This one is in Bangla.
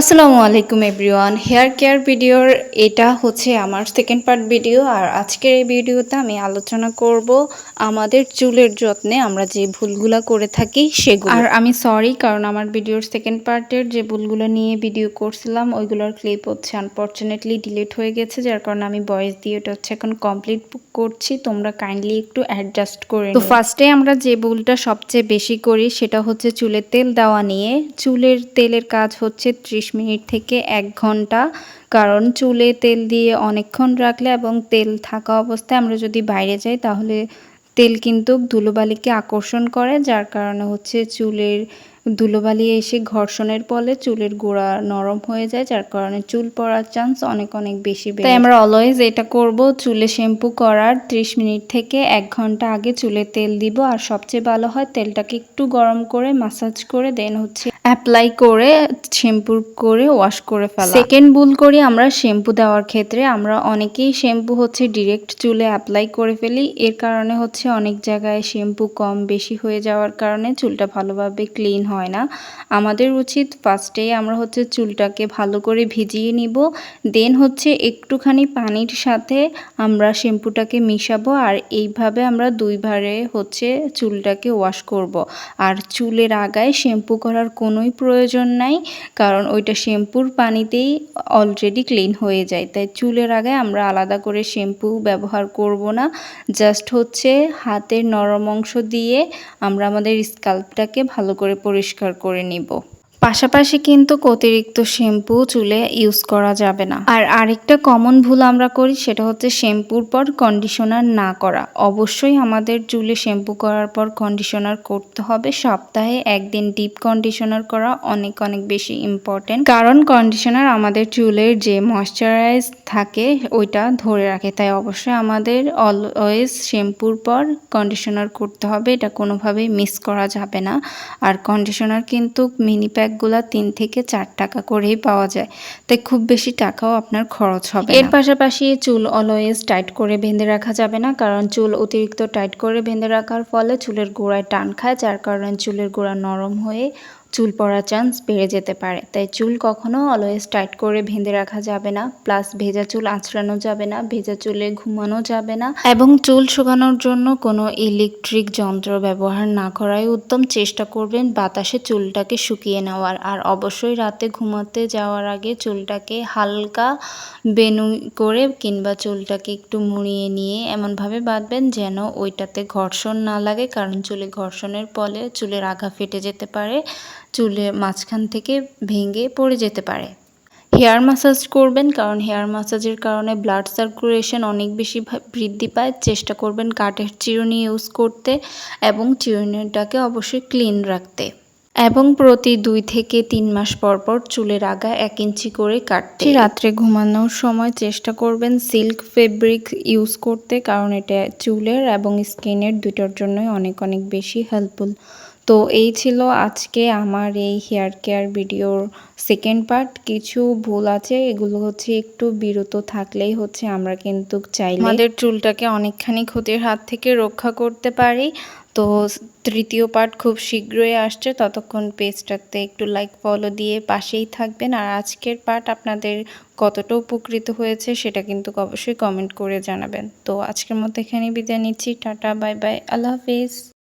আসসালামু আলাইকুম এভরিওয়ান হেয়ার কেয়ার ভিডিওর এটা হচ্ছে আমার সেকেন্ড পার্ট ভিডিও আর আজকের এই ভিডিওতে আমি আলোচনা করব আমাদের চুলের যত্নে আমরা যে ভুলগুলো করে থাকি সেগুলো। আর আমি সরি কারণ আমার ভিডিওর সেকেন্ড পার্টের যে ভুলগুলো নিয়ে ভিডিও করছিলাম ওইগুলোর ক্লিপ হচ্ছে আনফর্চুনেটলি ডিলিট হয়ে গেছে যার কারণে আমি ভয়েস দিয়ে এটা হচ্ছে এখন কমপ্লিট করছি। তোমরা কাইন্ডলি একটু অ্যাডজাস্ট করে তো ফার্স্টে আমরা যে ভুলটা সবচেয়ে বেশি করি সেটা হচ্ছে চুলে তেল দেওয়া নিয়ে। চুলের তেলের কাজ হচ্ছে ত্রিশ মিনিট থেকে এক ঘণ্টা। কারণ চুলে তেল দিয়ে অনেকক্ষণ রাখলে এবং তেল থাকা অবস্থায় আমরা যদি বাইরে যাই, তাহলে তেল কিন্তু ধুলোবালিকে আকর্ষণ করে, যার কারণে হচ্ছে চুলের ধুলোবালি এসে ঘর্ষণের ফলে চুলের গোড়া নরম হয়ে যায় যার কারণে চুল পড়ার চান্স অনেক অনেক বেশি তাই আমরা অলওয়েজ এটা করব চুলে শ্যাম্পু করার 30 মিনিট থেকে এক ঘণ্টা আগে চুলে তেল দিব আর সবচেয়ে ভালো হয় তেলটাকে একটু গরম করে মাসাজ করে দেন হচ্ছে অ্যাপ্লাই করে শ্যাম্পু করে ওয়াশ করে ফেলা। সেকেন্ড ভুল করি আমরা শ্যাম্পু দেওয়ার ক্ষেত্রে আমরা অনেকেই শ্যাম্পু হচ্ছে ডিরেক্ট চুলে অ্যাপ্লাই করে ফেলি এর কারণে হচ্ছে অনেক জায়গায় শ্যাম্পু কম বেশি হয়ে যাওয়ার কারণে চুলটা ভালোভাবে ক্লিন হয়। না। আমাদের উচিত ফার্স্টে আমরা হচ্ছে চুলটাকে ভালো করে ভিজিয়ে নিব দেন হচ্ছে একটুখানি পানির সাথে আমরা শ্যাম্পুটাকে মিশাবো আর এইভাবে আমরা দুইবারে হচ্ছে চুলটাকে ওয়াশ করব। আর চুলের আগায় শ্যাম্পু করার কোনোই প্রয়োজন নাই, কারণ ওইটা শ্যাম্পুর পানিতেই অলরেডি ক্লিন হয়ে যায়। তাই চুলের আগায় আমরা আলাদা করে শ্যাম্পু ব্যবহার করব না। জাস্ট হচ্ছে হাতের নরম অংশ দিয়ে আমরা আমাদের স্কাল্পটাকে ভালো করে পরিষ্কার করে নিব। পাশাপাশি কিন্তু অতিরিক্ত শ্যাম্পু চুলে ইউজ করা যাবে না। আর আরেকটা কমন ভুল আমরা করি সেটা হচ্ছে শ্যাম্পুর পর কন্ডিশনার না করা। অবশ্যই আমাদের চুলে শ্যাম্পু করার পর কন্ডিশনার করতে হবে। সপ্তাহে একদিন ডিপ কন্ডিশনার করা অনেক অনেক বেশি ইম্পর্টেন্ট কারণ কন্ডিশনার আমাদের চুলের যে ময়শ্চারাইজ থাকে, ওইটা ধরে রাখে। তাই অবশ্যই আমাদের অলওয়েজ শ্যাম্পুর পর কন্ডিশনার করতে হবে। এটা কোনোভাবেই মিস করা যাবে না। আর কন্ডিশনার কিন্তু মিনি প্যাক ব্যাগগুলো তিন থেকে চার টাকা করেই পাওয়া যায়। তাই খুব বেশি টাকাও আপনার খরচ হবে এর পাশাপাশি চুল অলওয়েজ টাইট করে বেঁধে রাখা যাবে না, কারণ চুল অতিরিক্ত টাইট করে বেঁধে রাখার ফলে চুলের গোড়ায় টান খায়, যার কারণে চুলের গোড়া নরম হয়ে চুল পড়ার চান্স বেড়ে যেতে পারে। তাই চুল কখনো অলওয়েজ টাইট করে বেঁধে রাখা যাবে না। প্লাস ভেজা চুল আঁচড়ানো যাবে না, ভেজা চুলে ঘুমানো যাবে না এবং চুল শুকানোর জন্য কোনো ইলেকট্রিক যন্ত্র ব্যবহার না করাই উত্তম। চেষ্টা করবেন বাতাসে চুলটাকে শুকিয়ে নেওয়ার। আর অবশ্যই রাতে ঘুমাতে যাওয়ার আগে চুলটাকে হালকা বেনু করে কিংবা চুলটাকে একটু মুড়িয়ে নিয়ে এমনভাবে বাঁধবেন যেন ওইটাতে ঘর্ষণ না লাগে। কারণ চুলে ঘর্ষণের ফলে চুলের আঘা ফেটে যেতে পারে। চুলের মাঝখান থেকে ভেঙে পড়ে যেতে পারে। হেয়ার মাসাজ করবেন কারণ হেয়ার মাসাজের কারণে ব্লাড সার্কুলেশন অনেক বেশি বৃদ্ধি পায়। চেষ্টা করবেন কাঠের চিরুনি ইউজ করতে এবং চিরুনিটাকে অবশ্যই ক্লিন রাখতে। এবং প্রতি দুই থেকে তিন মাস পর পর চুলের আগা এক ইঞ্চি করে কাটতে। রাত্রে ঘুমানোর সময় চেষ্টা করবেন সিল্ক ফেব্রিক ইউজ করতে কারণ এটা চুলের এবং স্কিনের দুটোর জন্যই অনেক অনেক বেশি হেল্পফুল। তো এই ছিল আজকে আমার এই হেয়ার কেয়ার ভিডিওর সেকেন্ড পার্ট কিছু ভুল আছে, এগুলো হচ্ছে একটু বিরত থাকলেই হচ্ছে, আমরা কিন্তু চাই আমাদের চুলটাকে অনেকখানি ক্ষতির হাত থেকে রক্ষা করতে পারি। তো তৃতীয় পার্ট খুব শীঘ্রই আসছে, ততক্ষণ পেজটাতে একটু লাইক ফলো দিয়ে পাশেই থাকবেন। আর আজকের পার্ট আপনাদের কতটা উপকৃত হয়েছে সেটা কিন্তু অবশ্যই কমেন্ট করে জানাবেন। তো আজকের মতো এখানেই বিদায় নিচ্ছি, টাটা বাই বাই আল্লাহ হাফিজ।